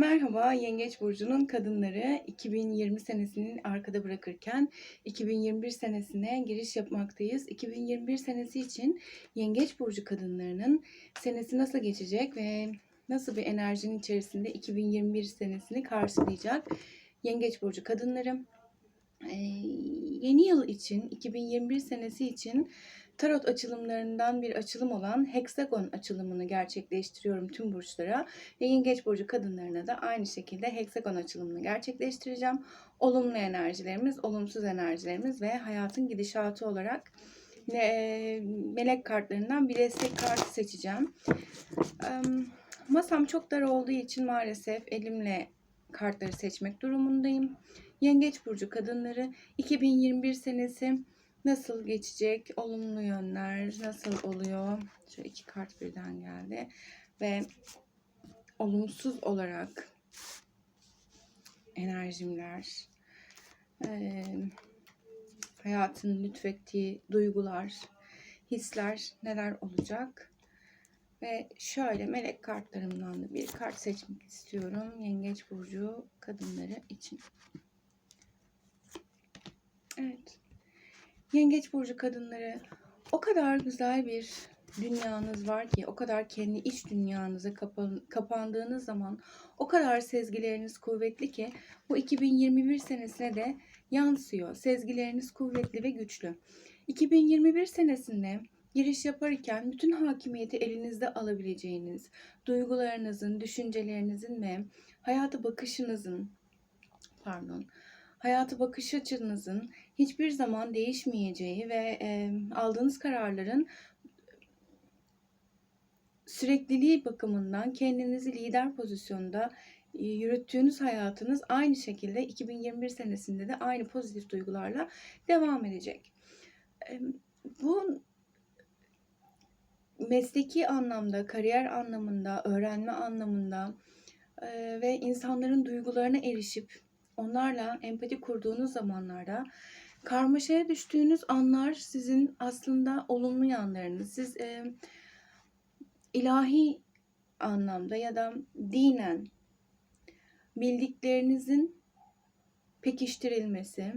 Merhaba Yengeç Burcu'nun kadınları 2020 senesinin arkada bırakırken 2021 senesine giriş yapmaktayız. 2021 senesi için Yengeç Burcu kadınlarının senesi nasıl geçecek ve nasıl bir enerjinin içerisinde 2021 senesini karşılayacak Yengeç Burcu kadınları. Ee, yeni yıl için 2021 senesi için tarot açılımlarından bir açılım olan heksagon açılımını gerçekleştiriyorum tüm burçlara yengeç burcu kadınlarına da aynı şekilde heksagon açılımını gerçekleştireceğim. Olumlu enerjilerimiz, olumsuz enerjilerimiz ve hayatın gidişatı olarak e, melek kartlarından bir destek kartı seçeceğim. Masam çok dar olduğu için maalesef elimle kartları seçmek durumundayım. Yengeç burcu kadınları 2021 senesi nasıl geçecek? Olumlu yönler nasıl oluyor? Şöyle iki kart birden geldi ve olumsuz olarak enerjimler, eee, hayatın lütfettiği duygular, hisler neler olacak? Ve şöyle melek kartlarımdan da bir kart seçmek istiyorum. Yengeç burcu kadınları için. Evet. Yengeç burcu kadınları o kadar güzel bir dünyanız var ki, o kadar kendi iç dünyanıza kapan, kapandığınız zaman o kadar sezgileriniz kuvvetli ki bu 2021 senesine de yansıyor. Sezgileriniz kuvvetli ve güçlü. 2021 senesinde giriş yaparken bütün hakimiyeti elinizde alabileceğiniz, duygularınızın, düşüncelerinizin ve hayata bakışınızın pardon, hayata bakış açınızın hiçbir zaman değişmeyeceği ve e, aldığınız kararların sürekliliği bakımından kendinizi lider pozisyonda yürüttüğünüz hayatınız aynı şekilde 2021 senesinde de aynı pozitif duygularla devam edecek. Bu mesleki anlamda, kariyer anlamında, öğrenme anlamında ve insanların duygularına erişip onlarla empati kurduğunuz zamanlarda karmaşaya düştüğünüz anlar sizin aslında olumlu yanlarınız. Siz e, ilahi anlamda ya da dinen bildiklerinizin pekiştirilmesi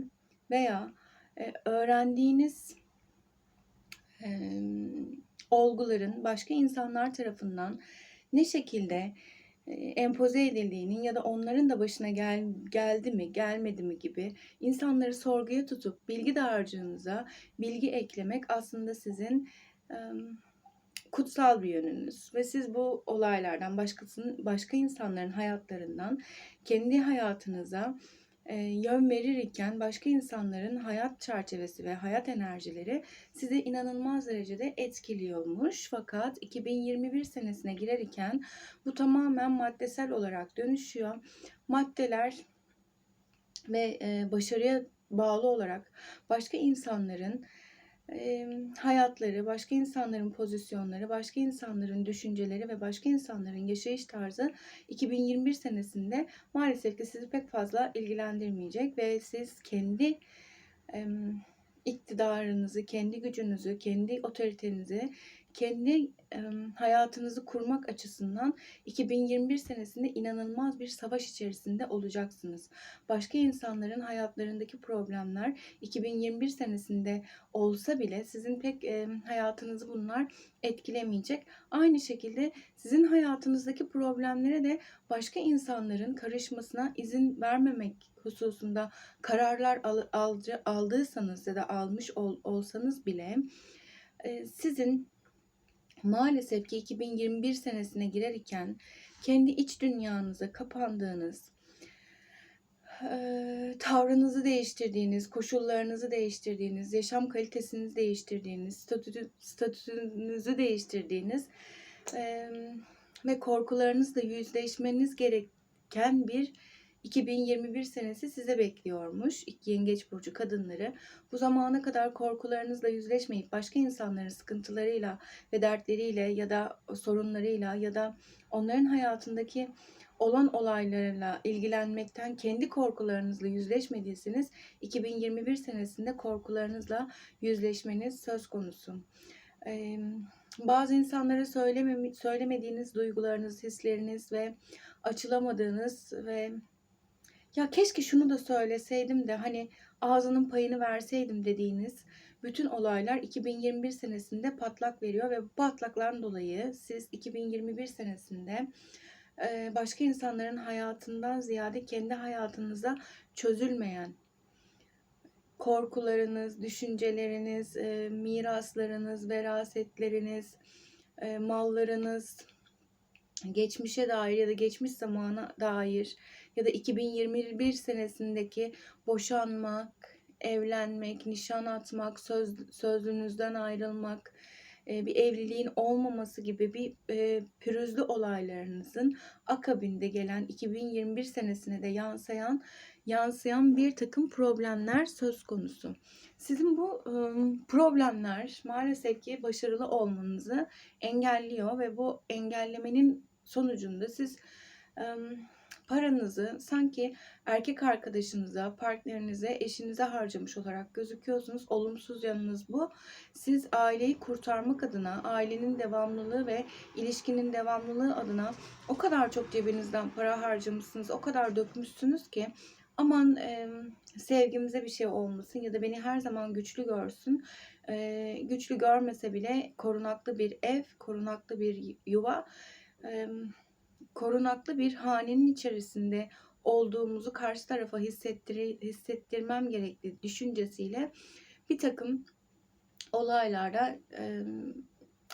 veya e, öğrendiğiniz e, olguların başka insanlar tarafından ne şekilde empoze edildiğinin ya da onların da başına gel, geldi mi gelmedi mi gibi insanları sorguya tutup bilgi dağarcığınıza bilgi eklemek aslında sizin e, kutsal bir yönünüz. Ve siz bu olaylardan başkasının başka insanların hayatlarından kendi hayatınıza e, yön verirken başka insanların hayat çerçevesi ve hayat enerjileri sizi inanılmaz derecede etkiliyormuş. Fakat 2021 senesine girerken bu tamamen maddesel olarak dönüşüyor. Maddeler ve e, başarıya bağlı olarak başka insanların hayatları, başka insanların pozisyonları, başka insanların düşünceleri ve başka insanların yaşayış tarzı 2021 senesinde maalesef ki sizi pek fazla ilgilendirmeyecek ve siz kendi iktidarınızı, kendi gücünüzü, kendi otoritenizi, kendi hayatınızı kurmak açısından 2021 senesinde inanılmaz bir savaş içerisinde olacaksınız. Başka insanların hayatlarındaki problemler 2021 senesinde olsa bile sizin pek hayatınızı bunlar etkilemeyecek. Aynı şekilde sizin hayatınızdaki problemlere de başka insanların karışmasına izin vermemek hususunda kararlar al, aldıysanız ya da almış ol, olsanız bile sizin maalesef ki 2021 senesine girerken kendi iç dünyanıza kapandığınız, tavrınızı değiştirdiğiniz, koşullarınızı değiştirdiğiniz, yaşam kalitesinizi değiştirdiğiniz, statü, statünüzü değiştirdiğiniz ve korkularınızla yüzleşmeniz gereken bir 2021 senesi size bekliyormuş. İki yengeç burcu kadınları. Bu zamana kadar korkularınızla yüzleşmeyip başka insanların sıkıntılarıyla ve dertleriyle ya da sorunlarıyla ya da onların hayatındaki olan olaylarla ilgilenmekten kendi korkularınızla yüzleşmediyseniz 2021 senesinde korkularınızla yüzleşmeniz söz konusu. bazı insanlara söylememi söylemediğiniz duygularınız, hisleriniz ve açılamadığınız ve ya keşke şunu da söyleseydim de hani ağzının payını verseydim dediğiniz bütün olaylar 2021 senesinde patlak veriyor ve bu patlakların dolayı siz 2021 senesinde başka insanların hayatından ziyade kendi hayatınıza çözülmeyen korkularınız, düşünceleriniz, miraslarınız, verasetleriniz, mallarınız, geçmişe dair ya da geçmiş zamana dair ya da 2021 senesindeki boşanmak, evlenmek, nişan atmak, söz, sözlünüzden ayrılmak, e, bir evliliğin olmaması gibi bir e, pürüzlü olaylarınızın akabinde gelen 2021 senesine de yansıyan yansıyan bir takım problemler söz konusu. Sizin bu problemler maalesef ki başarılı olmanızı engelliyor ve bu engellemenin sonucunda siz paranızı sanki erkek arkadaşınıza, partnerinize, eşinize harcamış olarak gözüküyorsunuz. Olumsuz yanınız bu. Siz aileyi kurtarmak adına, ailenin devamlılığı ve ilişkinin devamlılığı adına o kadar çok cebinizden para harcamışsınız, o kadar dökmüşsünüz ki aman e, sevgimize bir şey olmasın ya da beni her zaman güçlü görsün. E, güçlü görmese bile korunaklı bir ev, korunaklı bir yuva, e, korunaklı bir hanenin içerisinde olduğumuzu karşı tarafa hissettir hissettirmem gerektiği düşüncesiyle bir takım olaylarda e,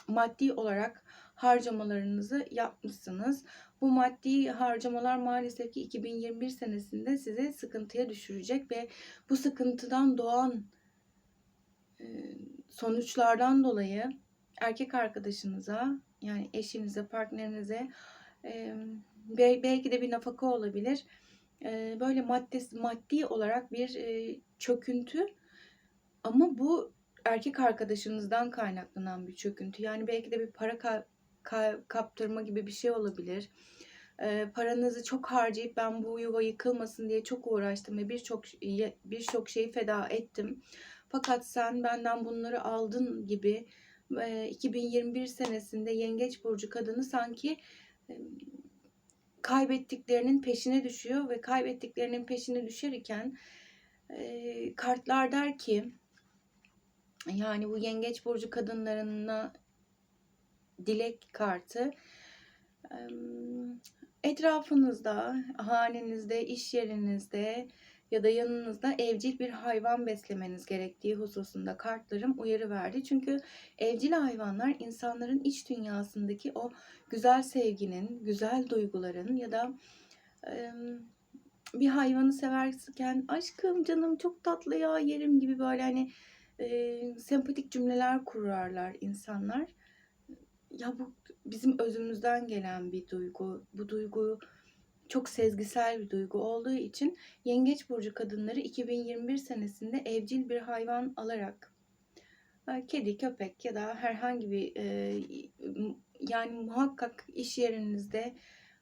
maddi olarak harcamalarınızı yapmışsınız. Bu maddi harcamalar maalesef ki 2021 senesinde sizi sıkıntıya düşürecek ve bu sıkıntıdan doğan sonuçlardan dolayı erkek arkadaşınıza yani eşinize, partnerinize e, belki de bir nafaka olabilir. E, böyle maddi, maddi olarak bir çöküntü ama bu erkek arkadaşınızdan kaynaklanan bir çöküntü. Yani belki de bir para ka- ka- kaptırma gibi bir şey olabilir. Ee, paranızı çok harcayıp ben bu yuva yıkılmasın diye çok uğraştım ve birçok birçok şeyi feda ettim. Fakat sen benden bunları aldın gibi e, 2021 senesinde Yengeç burcu kadını sanki e, kaybettiklerinin peşine düşüyor ve kaybettiklerinin peşine düşerken e, kartlar der ki yani bu yengeç burcu kadınlarına dilek kartı etrafınızda, hanenizde, iş yerinizde ya da yanınızda evcil bir hayvan beslemeniz gerektiği hususunda kartlarım uyarı verdi. Çünkü evcil hayvanlar insanların iç dünyasındaki o güzel sevginin, güzel duyguların ya da bir hayvanı severken aşkım canım çok tatlı ya yerim gibi böyle hani e, sempatik cümleler kurarlar insanlar. Ya bu bizim özümüzden gelen bir duygu. Bu duygu çok sezgisel bir duygu olduğu için Yengeç burcu kadınları 2021 senesinde evcil bir hayvan alarak kedi, köpek ya da herhangi bir e, yani muhakkak iş yerinizde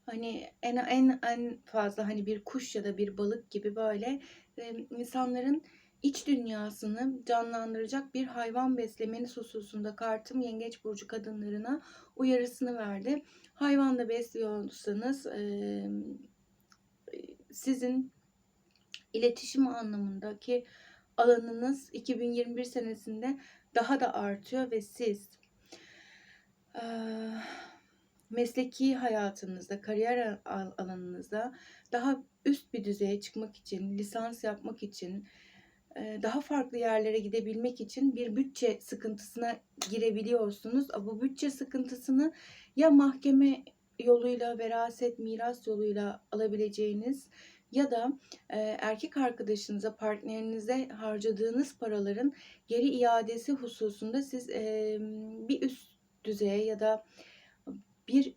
hani en en en fazla hani bir kuş ya da bir balık gibi böyle e, insanların iç dünyasını canlandıracak bir hayvan beslemeniz hususunda kartım yengeç burcu kadınlarına uyarısını verdi. Hayvan besliyorsanız e, sizin iletişim anlamındaki alanınız 2021 senesinde daha da artıyor ve siz e, mesleki hayatınızda, kariyer alanınızda daha üst bir düzeye çıkmak için, lisans yapmak için, daha farklı yerlere gidebilmek için bir bütçe sıkıntısına girebiliyorsunuz. Bu bütçe sıkıntısını ya mahkeme yoluyla, veraset, miras yoluyla alabileceğiniz ya da erkek arkadaşınıza, partnerinize harcadığınız paraların geri iadesi hususunda siz bir üst düzeye ya da bir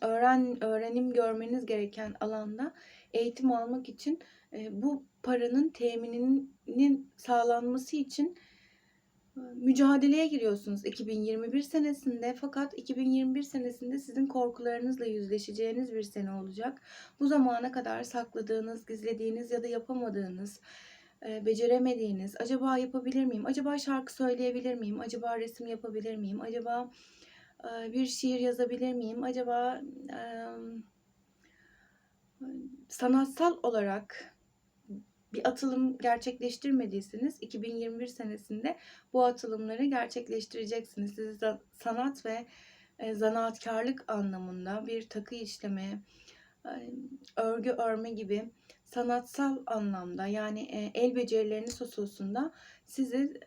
öğren öğrenim görmeniz gereken alanda eğitim almak için bu paranın temininin sağlanması için mücadeleye giriyorsunuz 2021 senesinde. Fakat 2021 senesinde sizin korkularınızla yüzleşeceğiniz bir sene olacak. Bu zamana kadar sakladığınız, gizlediğiniz ya da yapamadığınız e, beceremediğiniz, acaba yapabilir miyim, acaba şarkı söyleyebilir miyim, acaba resim yapabilir miyim, acaba e, bir şiir yazabilir miyim, acaba e, sanatsal olarak bir atılım gerçekleştirmediyseniz 2021 senesinde bu atılımları gerçekleştireceksiniz. Sizi za- sanat ve e, zanaatkarlık anlamında bir takı işleme, e, örgü örme gibi sanatsal anlamda yani e, el becerileriniz hususunda sizi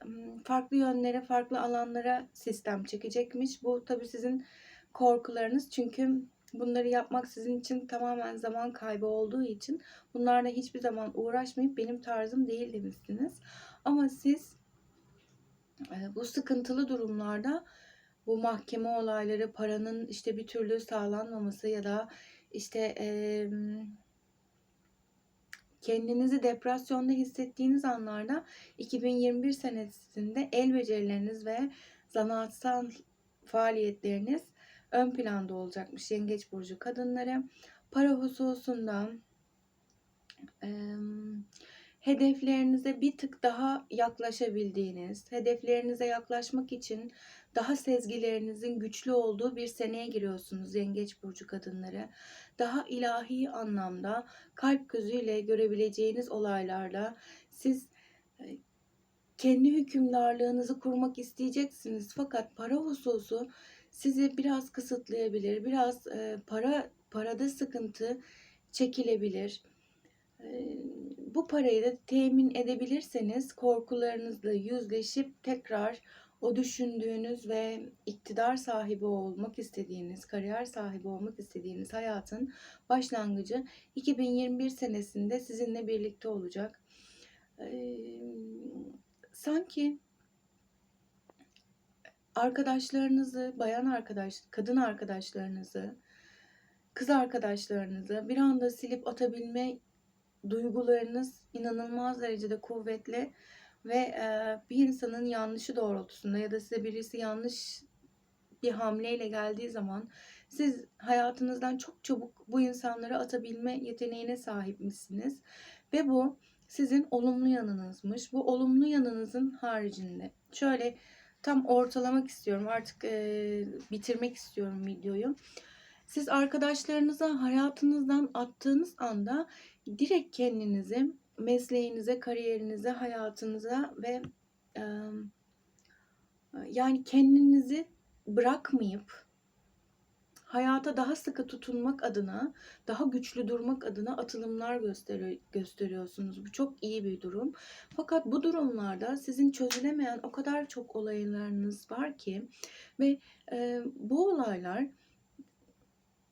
farklı yönlere, farklı alanlara sistem çekecekmiş. Bu tabii sizin korkularınız çünkü bunları yapmak sizin için tamamen zaman kaybı olduğu için bunlarla hiçbir zaman uğraşmayıp benim tarzım değil demişsiniz. Ama siz e, bu sıkıntılı durumlarda bu mahkeme olayları, paranın işte bir türlü sağlanmaması ya da işte kendinizi depresyonda hissettiğiniz anlarda 2021 senesinde el becerileriniz ve zanaatsal faaliyetleriniz ön planda olacakmış Yengeç burcu kadınları. Para hususunda e, hedeflerinize bir tık daha yaklaşabildiğiniz, hedeflerinize yaklaşmak için daha sezgilerinizin güçlü olduğu bir seneye giriyorsunuz Yengeç burcu kadınları. Daha ilahi anlamda kalp gözüyle görebileceğiniz olaylarla siz kendi hükümdarlığınızı kurmak isteyeceksiniz. Fakat para hususu sizi biraz kısıtlayabilir. Biraz e, para parada sıkıntı çekilebilir. E, bu parayı da temin edebilirseniz korkularınızla yüzleşip tekrar o düşündüğünüz ve iktidar sahibi olmak istediğiniz, kariyer sahibi olmak istediğiniz hayatın başlangıcı 2021 senesinde sizinle birlikte olacak. Ee, sanki arkadaşlarınızı, bayan arkadaş, kadın arkadaşlarınızı, kız arkadaşlarınızı bir anda silip atabilme duygularınız inanılmaz derecede kuvvetli ve e, bir insanın yanlışı doğrultusunda ya da size birisi yanlış bir hamleyle geldiği zaman siz hayatınızdan çok çabuk bu insanları atabilme yeteneğine sahipmişsiniz ve bu sizin olumlu yanınızmış. Bu olumlu yanınızın haricinde şöyle tam ortalamak istiyorum artık e, bitirmek istiyorum videoyu. Siz arkadaşlarınıza hayatınızdan attığınız anda direkt kendinizi mesleğinize, kariyerinize, hayatınıza ve e, yani kendinizi bırakmayıp hayata daha sıkı tutunmak adına, daha güçlü durmak adına atılımlar gösteri gösteriyorsunuz. Bu çok iyi bir durum. Fakat bu durumlarda sizin çözülemeyen o kadar çok olaylarınız var ki ve e, bu olaylar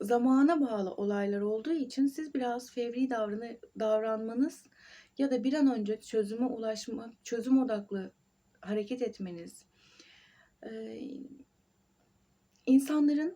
zamana bağlı olaylar olduğu için siz biraz fevri davranı, davranmanız ya da bir an önce çözüme ulaşmak, çözüm odaklı hareket etmeniz, ee, insanların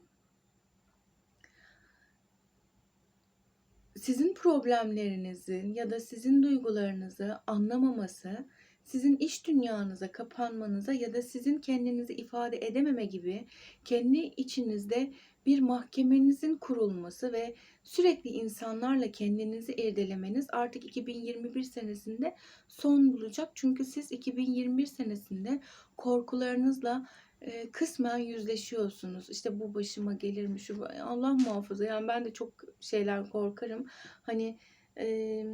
sizin problemlerinizin ya da sizin duygularınızı anlamaması, sizin iş dünyanıza kapanmanıza ya da sizin kendinizi ifade edememe gibi kendi içinizde bir mahkemenizin kurulması ve sürekli insanlarla kendinizi irdelemeniz artık 2021 senesinde son bulacak. Çünkü siz 2021 senesinde korkularınızla e, kısmen yüzleşiyorsunuz. İşte bu başıma gelir mi şu Allah muhafaza. Yani ben de çok şeyler korkarım. Hani e,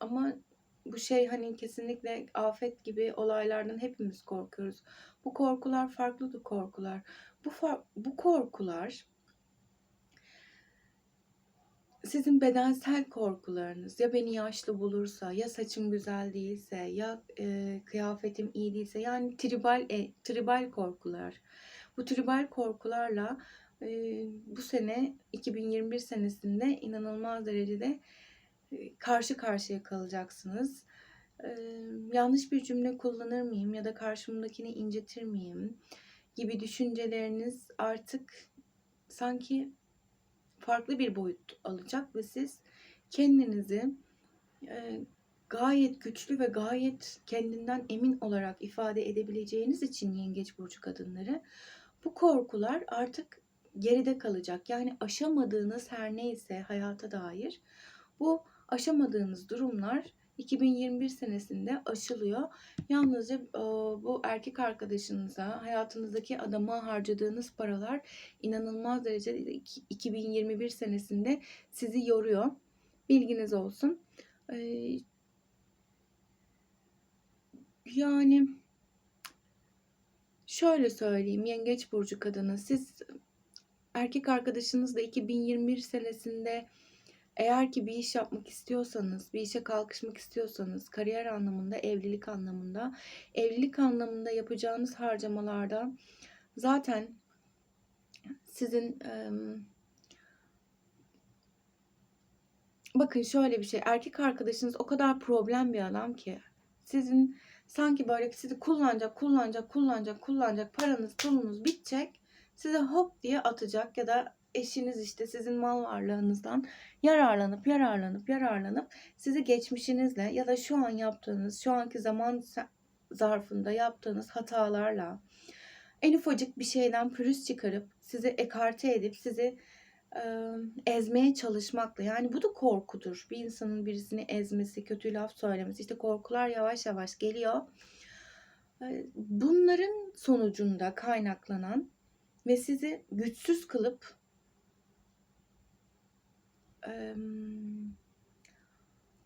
ama bu şey hani kesinlikle afet gibi olaylardan hepimiz korkuyoruz. Bu korkular farklı korkular. Bu bu korkular sizin bedensel korkularınız ya beni yaşlı bulursa ya saçım güzel değilse ya e, kıyafetim iyi değilse yani tribal e, tribal korkular. Bu tribal korkularla e, bu sene 2021 senesinde inanılmaz derecede e, karşı karşıya kalacaksınız. E, yanlış bir cümle kullanır mıyım ya da karşımdakini incitir miyim gibi düşünceleriniz artık sanki farklı bir boyut alacak ve siz kendinizi e, gayet güçlü ve gayet kendinden emin olarak ifade edebileceğiniz için yengeç burcu kadınları bu korkular artık geride kalacak. Yani aşamadığınız her neyse hayata dair bu aşamadığınız durumlar 2021 senesinde aşılıyor. Yalnızca e, bu erkek arkadaşınıza, hayatınızdaki adama harcadığınız paralar inanılmaz derecede iki- 2021 senesinde sizi yoruyor. Bilginiz olsun. E, yani şöyle söyleyeyim Yengeç burcu kadını siz erkek arkadaşınızla 2021 senesinde eğer ki bir iş yapmak istiyorsanız, bir işe kalkışmak istiyorsanız, kariyer anlamında, evlilik anlamında, evlilik anlamında yapacağınız harcamalardan zaten sizin bakın şöyle bir şey, erkek arkadaşınız o kadar problem bir adam ki sizin sanki böyle sizi kullanacak, kullanacak, kullanacak, kullanacak, paranız, pulunuz bitecek, size hop diye atacak ya da eşiniz işte sizin mal varlığınızdan yararlanıp yararlanıp yararlanıp sizi geçmişinizle ya da şu an yaptığınız, şu anki zaman zarfında yaptığınız hatalarla en ufacık bir şeyden pürüz çıkarıp sizi ekarte edip sizi ezmeye çalışmakla yani bu da korkudur. Bir insanın birisini ezmesi, kötü laf söylemesi işte korkular yavaş yavaş geliyor. Bunların sonucunda kaynaklanan ve sizi güçsüz kılıp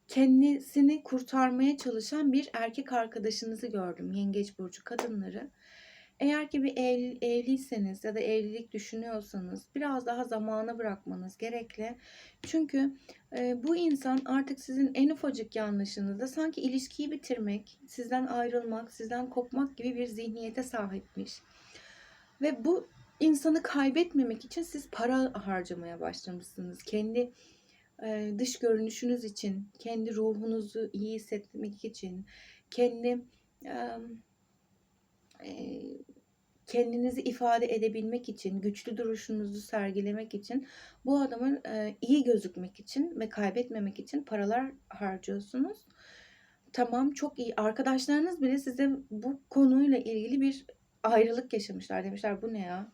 kendisini kurtarmaya çalışan bir erkek arkadaşınızı gördüm. Yengeç burcu kadınları. Eğer ki bir ev, evliyseniz ya da evlilik düşünüyorsanız biraz daha zamana bırakmanız gerekli. Çünkü e, bu insan artık sizin en ufacık yanlışınızda sanki ilişkiyi bitirmek, sizden ayrılmak, sizden kopmak gibi bir zihniyete sahipmiş. Ve bu insanı kaybetmemek için siz para harcamaya başlamışsınız. Kendi e, dış görünüşünüz için, kendi ruhunuzu iyi hissetmek için, kendi e, kendinizi ifade edebilmek için, güçlü duruşunuzu sergilemek için, bu adamın e, iyi gözükmek için ve kaybetmemek için paralar harcıyorsunuz. Tamam çok iyi. Arkadaşlarınız bile size bu konuyla ilgili bir ayrılık yaşamışlar. Demişler bu ne ya?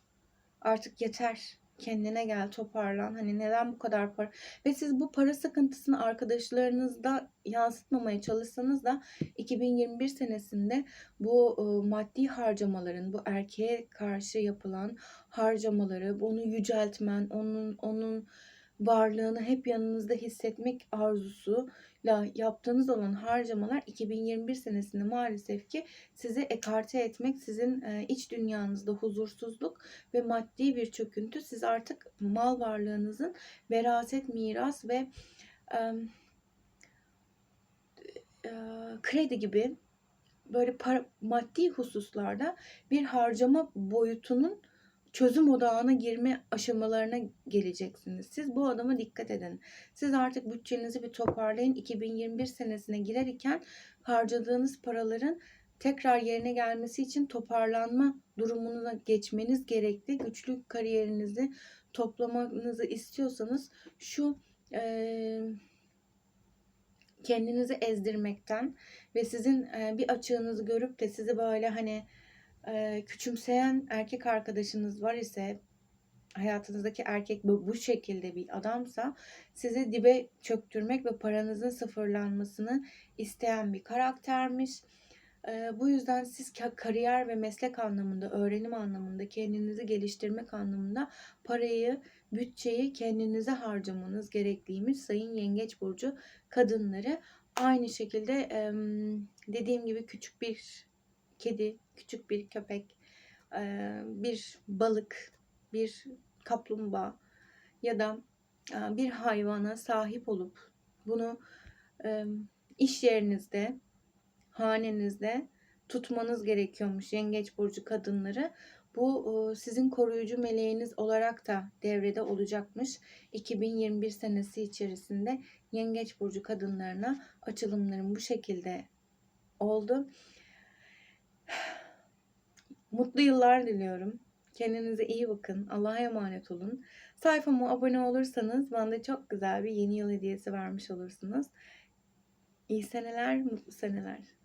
Artık yeter. Kendine gel, toparlan. Hani neden bu kadar para? Ve siz bu para sıkıntısını arkadaşlarınızda yansıtmamaya çalışsanız da 2021 senesinde bu e, maddi harcamaların, bu erkeğe karşı yapılan harcamaları, onu yüceltmen, onun onun varlığını hep yanınızda hissetmek arzusuyla yaptığınız olan harcamalar 2021 senesinde maalesef ki sizi ekarte etmek, sizin e, iç dünyanızda huzursuzluk ve maddi bir çöküntü, siz artık mal varlığınızın veraset, miras ve e, e, kredi gibi böyle para, maddi hususlarda bir harcama boyutunun çözüm odağına girme aşamalarına geleceksiniz. Siz bu adama dikkat edin. Siz artık bütçenizi bir toparlayın. 2021 senesine girerken harcadığınız paraların tekrar yerine gelmesi için toparlanma durumuna geçmeniz gerekli. Güçlü kariyerinizi toplamanızı istiyorsanız şu eee kendinizi ezdirmekten ve sizin e, bir açığınızı görüp de sizi böyle hani küçümseyen erkek arkadaşınız var ise hayatınızdaki erkek bu, şekilde bir adamsa sizi dibe çöktürmek ve paranızın sıfırlanmasını isteyen bir karaktermiş. Bu yüzden siz ka- kariyer ve meslek anlamında, öğrenim anlamında, kendinizi geliştirmek anlamında parayı, bütçeyi kendinize harcamanız gerekliymiş Sayın Yengeç Burcu kadınları. Aynı şekilde dediğim gibi küçük bir kedi, küçük bir köpek, e, bir balık, bir kaplumbağa ya da e, bir hayvana sahip olup bunu e, iş yerinizde, hanenizde tutmanız gerekiyormuş yengeç burcu kadınları. Bu sizin koruyucu meleğiniz olarak da devrede olacakmış. 2021 senesi içerisinde yengeç burcu kadınlarına açılımlarım bu şekilde oldu. Mutlu yıllar diliyorum. Kendinize iyi bakın. Allah'a emanet olun. Sayfama abone olursanız bana çok güzel bir yeni yıl hediyesi vermiş olursunuz. İyi seneler, mutlu seneler.